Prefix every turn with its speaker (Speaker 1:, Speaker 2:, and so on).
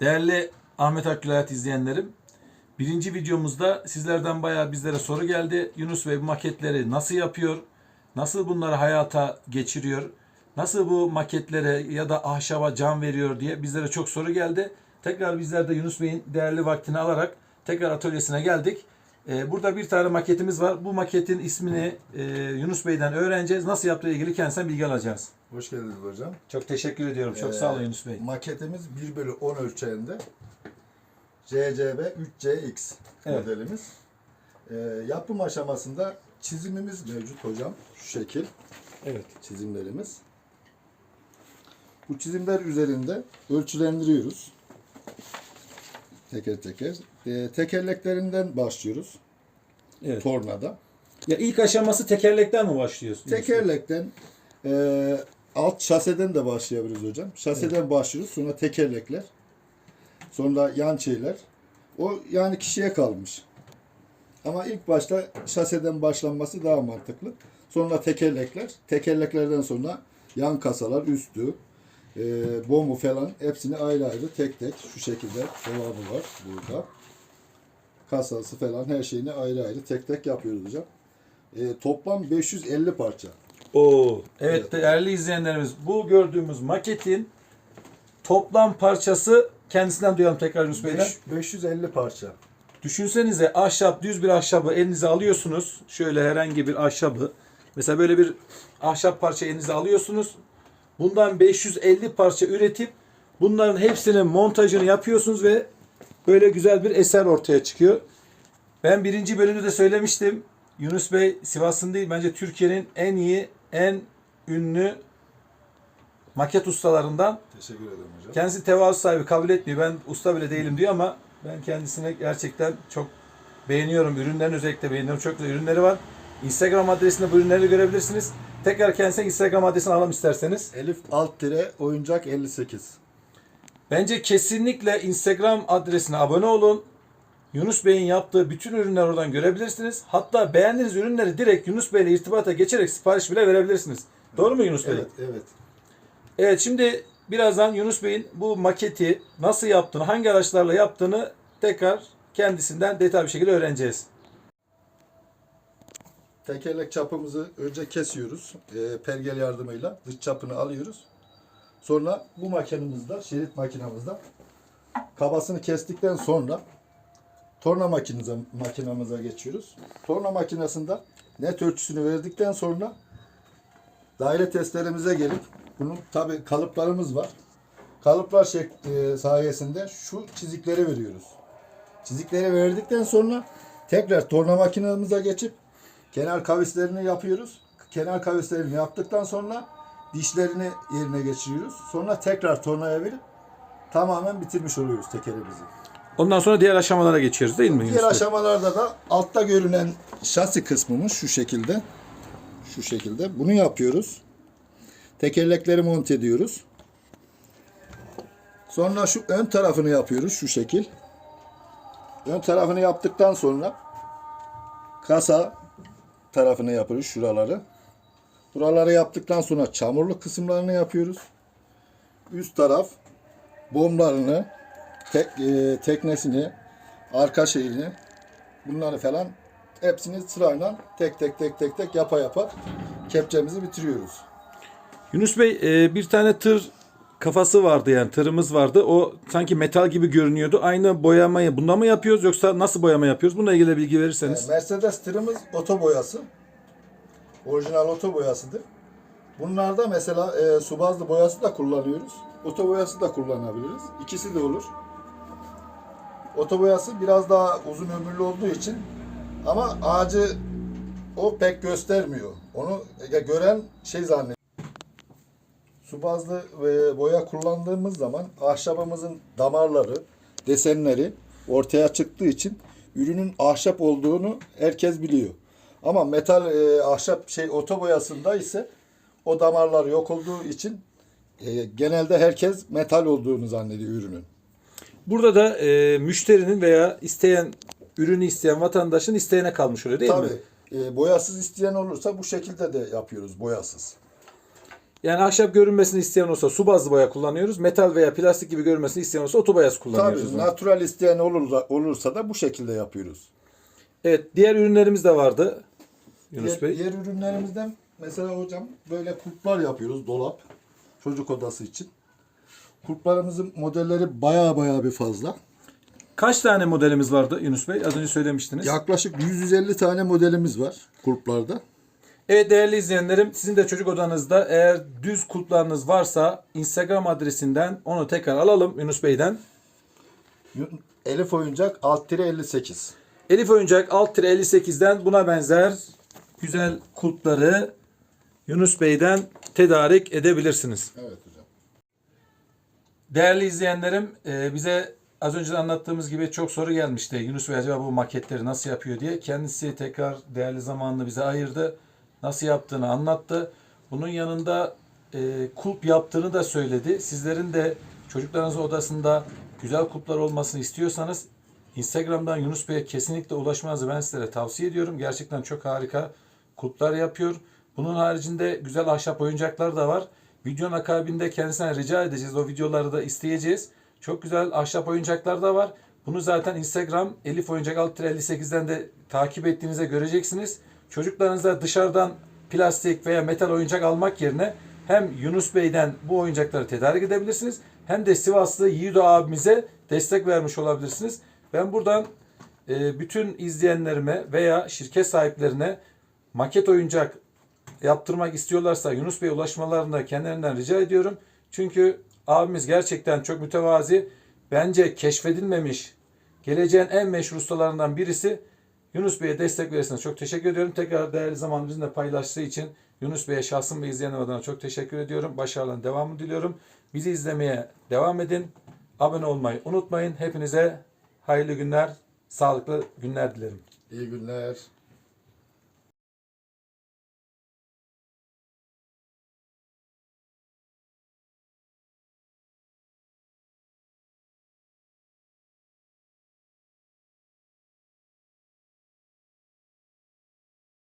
Speaker 1: Değerli Ahmet Akgül Hayat izleyenlerim, birinci videomuzda sizlerden bayağı bizlere soru geldi. Yunus Bey bu maketleri nasıl yapıyor? Nasıl bunları hayata geçiriyor? Nasıl bu maketlere ya da ahşaba can veriyor diye bizlere çok soru geldi. Tekrar bizler de Yunus Bey'in değerli vaktini alarak tekrar atölyesine geldik. Ee, Burada bir tane maketimiz var. Bu maketin ismini e, Yunus Bey'den öğreneceğiz. Nasıl yaptığı ilgili kendisinden bilgi alacağız.
Speaker 2: Hoş geldiniz hocam.
Speaker 1: Çok teşekkür ediyorum. Çok sağ olun Yunus Bey.
Speaker 2: Maketimiz 1 bölü 10 ölçeğinde CCB 3CX
Speaker 1: Evet.
Speaker 2: modelimiz. Ee, yapım aşamasında çizimimiz mevcut hocam. Şu şekil
Speaker 1: Evet.
Speaker 2: çizimlerimiz. Bu çizimler üzerinde ölçülendiriyoruz. Teker teker. Ee, tekerleklerinden başlıyoruz.
Speaker 1: Evet.
Speaker 2: Tornada.
Speaker 1: Ya ilk aşaması tekerlekten mi başlıyorsun?
Speaker 2: Tekerlekten e, alt şaseden de başlayabiliriz hocam. Şaseden başlıyoruz. Sonra tekerlekler. Sonra yan şeyler. O yani kişiye kalmış. Ama ilk başta şaseden başlanması daha mantıklı. Sonra tekerlekler. Tekerleklerden sonra yan kasalar, üstü, e, bomu falan hepsini ayrı ayrı tek tek şu şekilde dolabı var burada. Kasası falan her şeyini ayrı ayrı tek tek yapıyoruz hocam. E, toplam 550 parça.
Speaker 1: Oo. Evet,
Speaker 2: Evet.
Speaker 1: değerli izleyenlerimiz bu gördüğümüz maketin toplam parçası kendisinden duyalım tekrar Yunus Bey'den.
Speaker 2: Beş- 550 parça.
Speaker 1: Düşünsenize ahşap düz bir ahşabı elinize alıyorsunuz. Şöyle herhangi bir ahşabı. Mesela böyle bir ahşap parça elinize alıyorsunuz. Bundan 550 parça üretip bunların hepsinin montajını yapıyorsunuz ve böyle güzel bir eser ortaya çıkıyor. Ben birinci bölümde de söylemiştim. Yunus Bey Sivas'ın değil bence Türkiye'nin en iyi, en ünlü maket ustalarından.
Speaker 2: Teşekkür ederim hocam.
Speaker 1: Kendisi tevazu sahibi kabul etmiyor. Ben usta bile değilim diyor ama ben kendisine gerçekten çok beğeniyorum. Ürünlerini özellikle beğeniyorum. Çok güzel ürünleri var. Instagram adresinde bu ürünleri görebilirsiniz. Tekrar kendisine Instagram adresini alalım isterseniz.
Speaker 2: Elif alt tire oyuncak 58.
Speaker 1: Bence kesinlikle Instagram adresine abone olun. Yunus Bey'in yaptığı bütün ürünleri oradan görebilirsiniz. Hatta beğendiğiniz ürünleri direkt Yunus Bey ile irtibata geçerek sipariş bile verebilirsiniz. Doğru mu Yunus Bey?
Speaker 2: Evet, evet.
Speaker 1: Evet şimdi birazdan Yunus Bey'in bu maketi nasıl yaptığını, hangi araçlarla yaptığını tekrar kendisinden detaylı bir şekilde öğreneceğiz.
Speaker 2: Tekerlek çapımızı önce kesiyoruz. E, pergel yardımıyla dış çapını alıyoruz. Sonra bu makinamızda, şerit makinamızda kabasını kestikten sonra torna makinemize, makinamıza geçiyoruz. Torna makinesinde net ölçüsünü verdikten sonra daire testlerimize gelip bunun tabi kalıplarımız var. Kalıplar şek- e, sayesinde şu çizikleri veriyoruz. Çizikleri verdikten sonra tekrar torna makinemize geçip kenar kavislerini yapıyoruz. Kenar kavislerini yaptıktan sonra dişlerini yerine geçiriyoruz. Sonra tekrar tornaya verip tamamen bitirmiş oluyoruz tekerimizi.
Speaker 1: Ondan sonra diğer aşamalara geçiyoruz değil mi
Speaker 2: Diğer aşamalarda da altta görünen şasi kısmımız şu şekilde. Şu şekilde. Bunu yapıyoruz. Tekerlekleri monte ediyoruz. Sonra şu ön tarafını yapıyoruz şu şekil. Ön tarafını yaptıktan sonra kasa tarafını yapıyoruz şuraları. Buraları yaptıktan sonra çamurlu kısımlarını yapıyoruz. Üst taraf bomlarını, tek, e, teknesini, arka şeyini bunları falan hepsini sırayla tek tek tek tek tek yapa yapa kepçemizi bitiriyoruz.
Speaker 1: Yunus Bey e, bir tane tır kafası vardı yani tırımız vardı. O sanki metal gibi görünüyordu. Aynı boyamayı bunda mı yapıyoruz yoksa nasıl boyama yapıyoruz? Bununla ilgili bilgi verirseniz.
Speaker 2: Mercedes tırımız oto boyası. Orijinal oto boyasıdır. Bunlarda mesela e, su bazlı boyası da kullanıyoruz. Oto boyası da kullanabiliriz. İkisi de olur. Oto boyası biraz daha uzun ömürlü olduğu için ama ağacı o pek göstermiyor. Onu ya gören şey zannediyor. Su bazlı e, boya kullandığımız zaman ahşabımızın damarları, desenleri ortaya çıktığı için ürünün ahşap olduğunu herkes biliyor. Ama metal e, ahşap şey oto boyasında ise o damarlar yok olduğu için e, genelde herkes metal olduğunu zannediyor ürünün.
Speaker 1: Burada da e, müşterinin veya isteyen ürünü isteyen vatandaşın isteğine kalmış oluyor değil mi?
Speaker 2: Tabii e, boyasız isteyen olursa bu şekilde de yapıyoruz boyasız.
Speaker 1: Yani ahşap görünmesini isteyen olsa su bazlı boya kullanıyoruz. Metal veya plastik gibi görünmesini isteyen olsa oto boyası kullanıyoruz.
Speaker 2: Tabii natural isteyen olursa, olursa da bu şekilde yapıyoruz.
Speaker 1: Evet, diğer ürünlerimiz de vardı. Yunus
Speaker 2: Diğer,
Speaker 1: Bey.
Speaker 2: diğer ürünlerimizden mesela hocam böyle kulplar yapıyoruz dolap çocuk odası için. Kulplarımızın modelleri baya baya bir fazla.
Speaker 1: Kaç tane modelimiz vardı Yunus Bey? Az önce söylemiştiniz.
Speaker 2: Yaklaşık 150 tane modelimiz var kulplarda.
Speaker 1: Evet değerli izleyenlerim sizin de çocuk odanızda eğer düz kulplarınız varsa Instagram adresinden onu tekrar alalım Yunus Bey'den.
Speaker 2: Elif oyuncak alt tire 58.
Speaker 1: Elif Oyuncak alt 58'den buna benzer güzel kulpları Yunus Bey'den tedarik edebilirsiniz.
Speaker 2: Evet hocam.
Speaker 1: Değerli izleyenlerim e, bize az önce de anlattığımız gibi çok soru gelmişti. Yunus Bey acaba bu maketleri nasıl yapıyor diye. Kendisi tekrar değerli zamanını bize ayırdı. Nasıl yaptığını anlattı. Bunun yanında e, kulp yaptığını da söyledi. Sizlerin de çocuklarınızın odasında güzel kulplar olmasını istiyorsanız Instagram'dan Yunus Bey'e kesinlikle ulaşmanızı ben sizlere tavsiye ediyorum. Gerçekten çok harika kulplar yapıyor. Bunun haricinde güzel ahşap oyuncaklar da var. Videonun akabinde kendisine rica edeceğiz. O videoları da isteyeceğiz. Çok güzel ahşap oyuncaklar da var. Bunu zaten Instagram Elif Oyuncak alt 58'den de takip ettiğinizde göreceksiniz. Çocuklarınıza dışarıdan plastik veya metal oyuncak almak yerine hem Yunus Bey'den bu oyuncakları tedarik edebilirsiniz hem de Sivaslı Yiğido abimize destek vermiş olabilirsiniz. Ben buradan e, bütün izleyenlerime veya şirket sahiplerine maket oyuncak yaptırmak istiyorlarsa Yunus Bey'e ulaşmalarını kendilerinden rica ediyorum. Çünkü abimiz gerçekten çok mütevazi. Bence keşfedilmemiş, geleceğin en meşhur ustalarından birisi. Yunus Bey'e destek verirseniz çok teşekkür ediyorum. Tekrar değerli zaman bizimle paylaştığı için Yunus Bey'e şahsım ve izleyenler adına çok teşekkür ediyorum. Başarıların devamını diliyorum. Bizi izlemeye devam edin. Abone olmayı unutmayın. Hepinize hayırlı günler, sağlıklı günler dilerim.
Speaker 2: İyi günler.